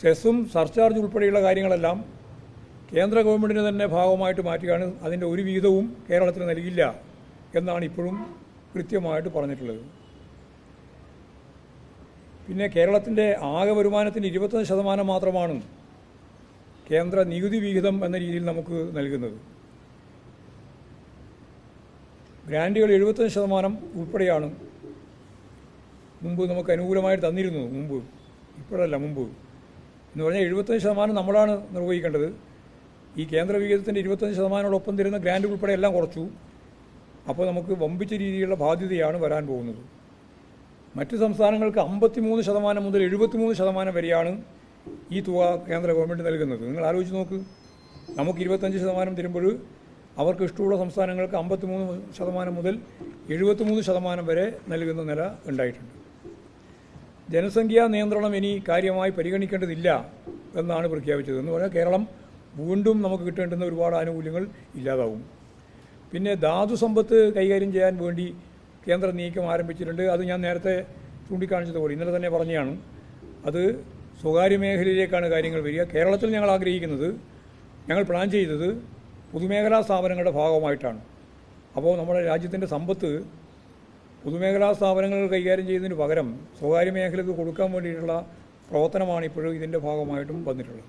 സെസ്സും surcharge ഉൾപ്പെടെയുള്ള കാര്യങ്ങളെല്ലാം കേന്ദ്ര ഗവൺമെന്റിന് തന്നെ ഭാഗമായിട്ട് മാറ്റുകയാണ്. അതിന്റെ ഒരു വീതവും കേരളത്തിന് നൽകില്ല എന്നാണ് ഇപ്പോഴും കൃത്യമായിട്ട് പറഞ്ഞിട്ടുള്ളത്. പിന്നെ കേരളത്തിന്റെ ആകെ വരുമാനത്തിന് ഇരുപത്തൊന്ന് ശതമാനം മാത്രമാണ് കേന്ദ്ര നികുതി വിഹിതം എന്ന രീതിയിൽ നമുക്ക് നൽകുന്നത്. ഗ്രാൻഡുകൾ എഴുപത്തഞ്ച് ശതമാനം ഉൾപ്പെടെയാണ് മുമ്പ് നമുക്ക് അനുകൂലമായിട്ട് തന്നിരുന്നു മുമ്പ് ഇപ്പോഴല്ല മുമ്പ്. എന്ന് പറഞ്ഞാൽ എഴുപത്തഞ്ച് ശതമാനം നമ്മളാണ് നിർവഹിക്കേണ്ടത്. ഈ കേന്ദ്ര വിഹിതത്തിന്റെ ഇരുപത്തഞ്ച് ശതമാനത്തോടൊപ്പം തരുന്ന ഗ്രാൻഡ് ഉൾപ്പെടെ എല്ലാം കുറച്ചു. അപ്പോൾ നമുക്ക് വമ്പിച്ച രീതിയിലുള്ള ബാധ്യതയാണ് വരാൻ പോകുന്നത്. മറ്റ് സംസ്ഥാനങ്ങൾക്ക് അമ്പത്തിമൂന്ന് ശതമാനം മുതൽ എഴുപത്തിമൂന്ന് ശതമാനം വരെയാണ് ഈ തുക കേന്ദ്ര ഗവൺമെന്റ് നൽകുന്നത്. നിങ്ങൾ ആലോചിച്ച് നോക്ക്. നമുക്ക് ഇരുപത്തഞ്ച് ശതമാനം തരുമ്പോൾ അവർക്ക് ഇഷ്ടമുള്ള സംസ്ഥാനങ്ങൾക്ക് അമ്പത്തിമൂന്ന് ശതമാനം മുതൽ എഴുപത്തിമൂന്ന് ശതമാനം വരെ നൽകുന്ന നില ഉണ്ടായിട്ടുണ്ട്. ജനസംഖ്യാ നിയന്ത്രണം ഇനി കാര്യമായി പരിഗണിക്കേണ്ടതില്ല എന്നാണ് പ്രഖ്യാപിച്ചത്. എന്ന് പറഞ്ഞാൽ കേരളം വീണ്ടും നമുക്ക് കിട്ടേണ്ടുന്ന ഒരുപാട് ആനുകൂല്യങ്ങൾ ഇല്ലാതാവും. പിന്നെ ധാതു സമ്പത്ത് കൈകാര്യം ചെയ്യാൻ വേണ്ടി കേന്ദ്ര നീക്കം ആരംഭിച്ചിട്ടുണ്ട്. അത് ഞാൻ നേരത്തെ ചൂണ്ടിക്കാണിച്ചതുപോലെ ഇന്നലെ തന്നെ പറഞ്ഞതാണ് അത് സ്വകാര്യ മേഖലയിലേക്കാണ് കാര്യങ്ങൾ വരിക. കേരളത്തിൽ ഞങ്ങൾ ആഗ്രഹിക്കുന്നത് ഞങ്ങൾ പ്ലാൻ ചെയ്തത് പൊതുമേഖലാ സ്ഥാപനങ്ങളുടെ ഭാഗമായിട്ടാണ്. അപ്പോൾ നമ്മുടെ രാജ്യത്തിന്റെ സമ്പത്ത് പൊതുമേഖലാ സ്ഥാപനങ്ങൾ കൈകാര്യം ചെയ്യുന്നതിന് പകരം സ്വകാര്യ മേഖലയ്ക്ക് കൊടുക്കാൻ വേണ്ടിയിട്ടുള്ള പ്രവർത്തനമാണ് ഇപ്പോഴും ഇതിന്റെ ഭാഗമായിട്ടും വന്നിട്ടുള്ളത്.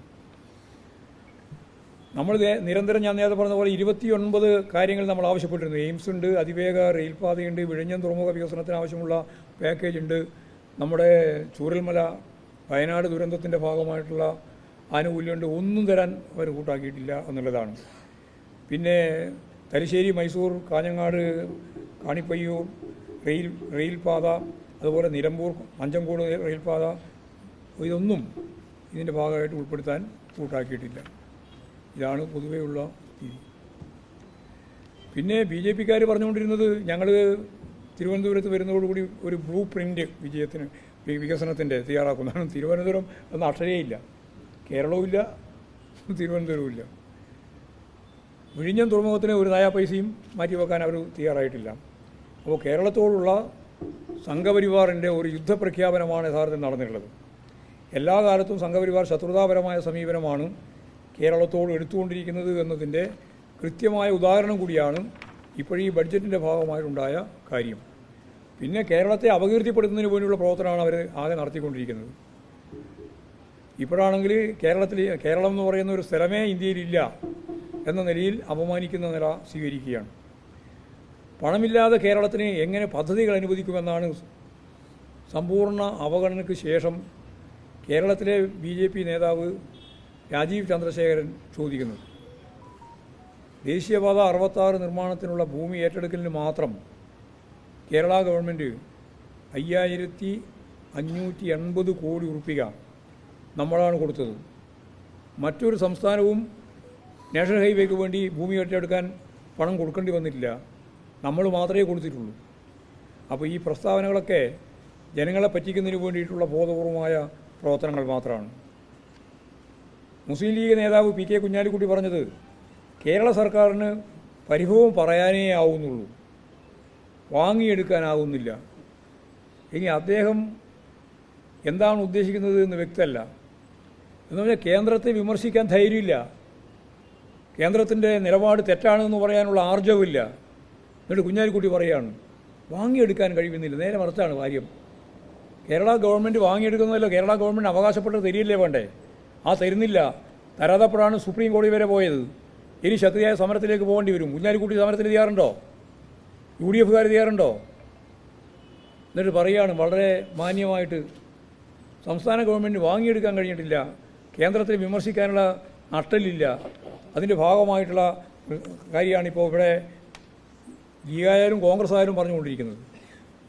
നമ്മൾ നിരന്തരം ഞാൻ നേരത്തെ പറഞ്ഞ പോലെ ഇരുപത്തിയൊൻപത് കാര്യങ്ങൾ നമ്മൾ ആവശ്യപ്പെട്ടിരുന്നു. എയിംസ് ഉണ്ട് അതിവേഗ റെയിൽപാതയുണ്ട് വിഴിഞ്ഞം തുറമുഖ വികസനത്തിന് ആവശ്യമുള്ള പാക്കേജ് ഉണ്ട്. നമ്മുടെ ചൂരൽമല വയനാട് ദുരന്തത്തിന്റെ ഭാഗമായിട്ടുള്ള ആനുകൂല്യമുണ്ട്. ഒന്നും തരാൻ അവർ കൂട്ടാക്കിയിട്ടില്ല എന്നുള്ളതാണ്. പിന്നെ തലശ്ശേരി മൈസൂർ കാഞ്ഞങ്ങാട് കാണിപ്പയ്യൂർ റെയിൽ റെയിൽപാത അതുപോലെ നിലമ്പൂർ മഞ്ചങ്കോട് റെയിൽപാത ഇതൊന്നും ഇതിന്റെ ഭാഗമായിട്ട് ഉൾപ്പെടുത്താൻ കൂട്ടാക്കിയിട്ടില്ല. ഇതാണ് പൊതുവെയുള്ള സ്ഥിതി പിന്നെ ബി ജെ പിക്കാർ പറഞ്ഞുകൊണ്ടിരുന്നത് ഞങ്ങൾ തിരുവനന്തപുരത്ത് വരുന്നതോടുകൂടി ഒരു ബ്ലൂ പ്രിന്റ് വിജയത്തിന് വികസനത്തിന്റെ തയ്യാറാക്കുന്നതാണ്. തിരുവനന്തപുരം എന്ന അക്ഷരയില്ല കേരളവും ഇല്ല തിരുവനന്തപുരവും ഇല്ല. വിഴിഞ്ഞം തുറമുഖത്തിന് ഒരു നയാ പൈസയും മാറ്റിവെക്കാൻ അവർ തയ്യാറായിട്ടില്ല. അപ്പോൾ കേരളത്തോടുള്ള സംഘപരിവാറിന്റെ ഒരു യുദ്ധപ്രഖ്യാപനമാണ് യഥാർത്ഥത്തിൽ നടന്നിട്ടുള്ളത്. എല്ലാ കാലത്തും സംഘപരിവാർ ശത്രുതാപരമായ സമീപനമാണ് കേരളത്തോട് എടുത്തുകൊണ്ടിരിക്കുന്നത് എന്നതിന്റെ കൃത്യമായ ഉദാഹരണം കൂടിയാണ് ഇപ്പോഴീ ബഡ്ജറ്റിന്റെ ഭാഗമായിട്ടുണ്ടായ കാര്യം. പിന്നെ കേരളത്തെ അപകീർത്തിപ്പെടുത്തുന്നതിന് വേണ്ടിയുള്ള പ്രവർത്തനമാണ് അവർ ആകെ നടത്തിക്കൊണ്ടിരിക്കുന്നത്. ഇപ്പോഴാണെങ്കിൽ കേരളത്തിൽ കേരളം എന്ന് പറയുന്ന ഒരു സ്ഥലമേ ഇന്ത്യയിലില്ല എന്ന നിലയിൽ അപമാനിക്കുന്ന നില സ്വീകരിക്കുകയാണ്. പണമില്ലാതെ കേരളത്തിന് എങ്ങനെ പദ്ധതികൾ അനുവദിക്കുമെന്നാണ് സമ്പൂർണ അവഗണനയ്ക്ക് ശേഷം കേരളത്തിലെ ബി ജെ പി നേതാവ് രാജീവ് ചന്ദ്രശേഖരൻ ചോദിക്കുന്നത്. ദേശീയപാത അറുപത്താറ് നിർമ്മാണത്തിനുള്ള ഭൂമി ഏറ്റെടുക്കലിന് മാത്രം കേരള ഗവൺമെന്റ് അയ്യായിരത്തി അഞ്ഞൂറ്റി എൺപത് കോടി ഉറുപ്പിക നമ്മളാണ് കൊടുത്തത്. മറ്റൊരു സംസ്ഥാനവും നാഷണൽ ഹൈവേക്ക് വേണ്ടി ഭൂമി ഏറ്റെടുക്കാൻ പണം കൊടുക്കേണ്ടി വന്നിട്ടില്ല. നമ്മൾ മാത്രമേ കൊടുത്തിട്ടുള്ളൂ. അപ്പോൾ ഈ പ്രസ്താവനകളൊക്കെ ജനങ്ങളെ പറ്റിക്കുന്നതിന് വേണ്ടിയിട്ടുള്ള ബോധപൂർവമായ പ്രവർത്തനങ്ങൾ മാത്രമാണ്. മുസ്ലിം ലീഗ് നേതാവ് പി കെ കുഞ്ഞാലിക്കുട്ടി പറഞ്ഞത് കേരള സർക്കാരിന് പരിഭവം പറയാനേ ആവുന്നുള്ളൂ. വാങ്ങിയെടുക്കാനാവുന്നില്ല. ഇനി അദ്ദേഹം എന്താണ് ഉദ്ദേശിക്കുന്നത് എന്ന് വ്യക്തമല്ല. എന്ന് പറഞ്ഞാൽ കേന്ദ്രത്തെ വിമർശിക്കാൻ ധൈര്യമില്ല. കേന്ദ്രത്തിന്റെ നിലപാട് തെറ്റാണെന്ന് പറയാനുള്ള ആർജവമില്ല. എന്നിട്ട് കുഞ്ഞാലിക്കുട്ടി പറയുകയാണ് വാങ്ങിയെടുക്കാൻ കഴിയുന്നില്ല. നേരെ മറിച്ചാണ് കാര്യം. കേരള ഗവൺമെന്റ് വാങ്ങിയെടുക്കുന്നതല്ലോ. കേരള ഗവൺമെന്റ് അവകാശപ്പെട്ടത് തരിയില്ലേ വേണ്ടേ? ആ തരുന്നില്ല. തരാതപ്പോഴാണ് സുപ്രീം കോടതി വരെ പോയത്. ഇനി ശക്തിയായ സമരത്തിലേക്ക് പോകേണ്ടി വരും. കുഞ്ഞാലിക്കുട്ടി സമരത്തിന് ചെയ്യാറുണ്ടോ? യു ഡി എഫുകാർ ചെയ്യാറുണ്ടോ? എന്നിട്ട് പറയുകയാണ് വളരെ മാന്യമായിട്ട് സംസ്ഥാന ഗവൺമെന്റ് വാങ്ങിയെടുക്കാൻ കഴിഞ്ഞിട്ടില്ല. കേന്ദ്രത്തെ വിമർശിക്കാനുള്ള നട്ടലില്ല അതിന്റെ ഭാഗമായിട്ടുള്ള കാര്യമാണിപ്പോൾ ഇവിടെ ലീഗായാലും കോൺഗ്രസ് ആയാലും പറഞ്ഞുകൊണ്ടിരിക്കുന്നത്.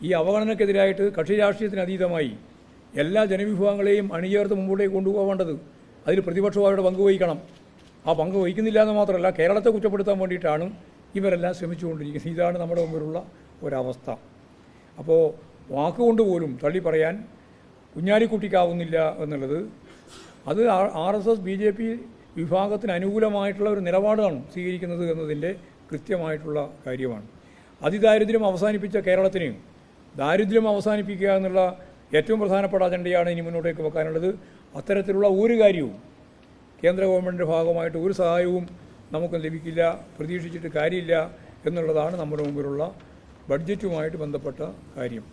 ഈ അവഗണനക്കെതിരായിട്ട് കക്ഷി രാഷ്ട്രീയത്തിന് അതീതമായി എല്ലാ ജനവിഭാഗങ്ങളെയും അണിചേർത്ത് മുമ്പോട്ടേക്ക് കൊണ്ടുപോകേണ്ടത് അതിൽ പ്രതിപക്ഷം അവരുടെ പങ്ക് വഹിക്കണം. ആ പങ്ക് വഹിക്കുന്നില്ല എന്ന് മാത്രമല്ല കേരളത്തെ കുറ്റപ്പെടുത്താൻ വേണ്ടിയിട്ടാണ് ഇവരെല്ലാം ശ്രമിച്ചുകൊണ്ടിരിക്കുന്നത്. ഇതാണ് നമ്മുടെ മുമ്പിലുള്ള ഒരവസ്ഥ. അപ്പോൾ വാക്കുകൊണ്ട് പോലും തള്ളി പറയാൻ കുഞ്ഞാലിക്കുട്ടിക്കാവുന്നില്ല എന്നുള്ളത് അത് R S S B J P വിഭാഗത്തിന് അനുകൂലമായിട്ടുള്ള ഒരു നിലപാടാണ് സ്വീകരിക്കുന്നത് എന്നതിന്റെ കൃത്യമായിട്ടുള്ള കാര്യമാണ്. അതിദാരിദ്ര്യം അവസാനിപ്പിച്ച കേരളത്തിനെയും ദാരിദ്ര്യം അവസാനിപ്പിക്കുക എന്നുള്ള ഏറ്റവും പ്രധാനപ്പെട്ട അജണ്ടയാണ് ഇനി മുന്നോട്ടേക്ക് വെക്കാനുള്ളത്. അത്തരത്തിലുള്ള ഒരു കാര്യവും കേന്ദ്ര ഗവൺമെന്റിന്റെ ഭാഗമായിട്ട് ഒരു സഹായവും നമുക്ക് ലഭിക്കില്ല പ്രതീക്ഷിച്ചിട്ട് കാര്യമില്ല എന്നുള്ളതാണ് നമ്മുടെ മുമ്പിലുള്ള ബഡ്ജറ്റുമായിട്ട് ബന്ധപ്പെട്ട കാര്യം.